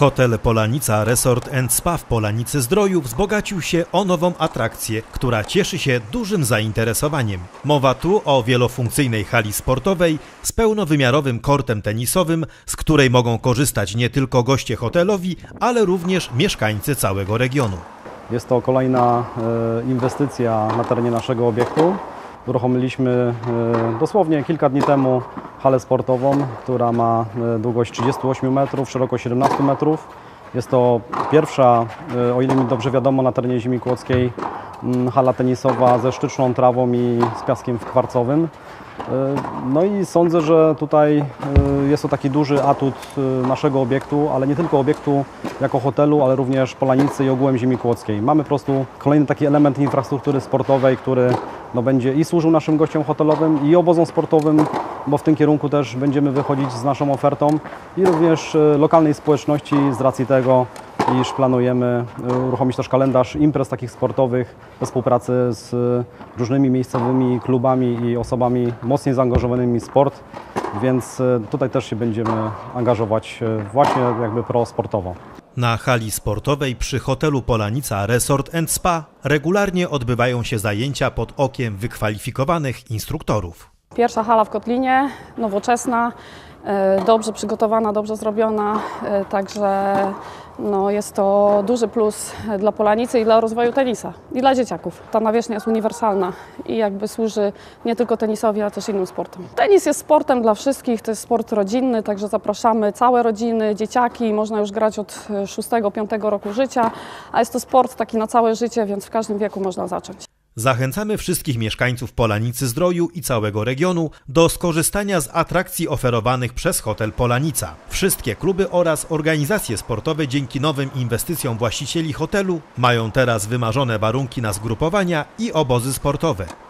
Hotel Polanica Resort and Spa w Polanicy Zdroju wzbogacił się o nową atrakcję, która cieszy się dużym zainteresowaniem. Mowa tu o wielofunkcyjnej hali sportowej z pełnowymiarowym kortem tenisowym, z której mogą korzystać nie tylko goście hotelowi, ale również mieszkańcy całego regionu. Jest to kolejna e, inwestycja na terenie naszego obiektu. Uruchomiliśmy e, dosłownie kilka dni temu halę sportową, która ma e, długość 38 metrów, szerokość 17 metrów. Jest to pierwsza, e, o ile mi dobrze wiadomo, na terenie ziemi kłodzkiej hala tenisowa ze sztuczną trawą i z piaskiem kwarcowym. E, No i sądzę, że tutaj e, jest to taki duży atut e, naszego obiektu, ale nie tylko obiektu jako hotelu, ale również Polanicy i ogółem ziemi kłodzkiej. Mamy po prostu kolejny taki element infrastruktury sportowej, który no, będzie i służył naszym gościom hotelowym i obozom sportowym, bo w tym kierunku też będziemy wychodzić z naszą ofertą i również lokalnej społeczności z racji tego, iż planujemy e, uruchomić też kalendarz imprez takich sportowych we współpracy z różnymi miejscowymi klubami i osobami mocniej zaangażowanymi w sport, więc e, tutaj też się będziemy angażować e, właśnie jakby prosportowo. Na hali sportowej przy hotelu Polanica Resort Spa regularnie odbywają się zajęcia pod okiem wykwalifikowanych instruktorów. Pierwsza hala w Kotlinie, nowoczesna, e, dobrze przygotowana, dobrze zrobiona, e, także no, jest to duży plus dla Polanicy i dla rozwoju tenisa i dla dzieciaków. Ta nawierzchnia jest uniwersalna i jakby służy nie tylko tenisowi, ale też innym sportom. Tenis jest sportem dla wszystkich, to jest sport rodzinny, także zapraszamy całe rodziny, dzieciaki, można już grać od 6-5 roku życia, a jest to sport taki na całe życie, więc w każdym wieku można zacząć. Zachęcamy wszystkich mieszkańców Polanicy Zdroju i całego regionu do skorzystania z atrakcji oferowanych przez hotel Polanica. Wszystkie kluby oraz organizacje sportowe dzięki nowym inwestycjom właścicieli hotelu mają teraz wymarzone warunki na zgrupowania i obozy sportowe.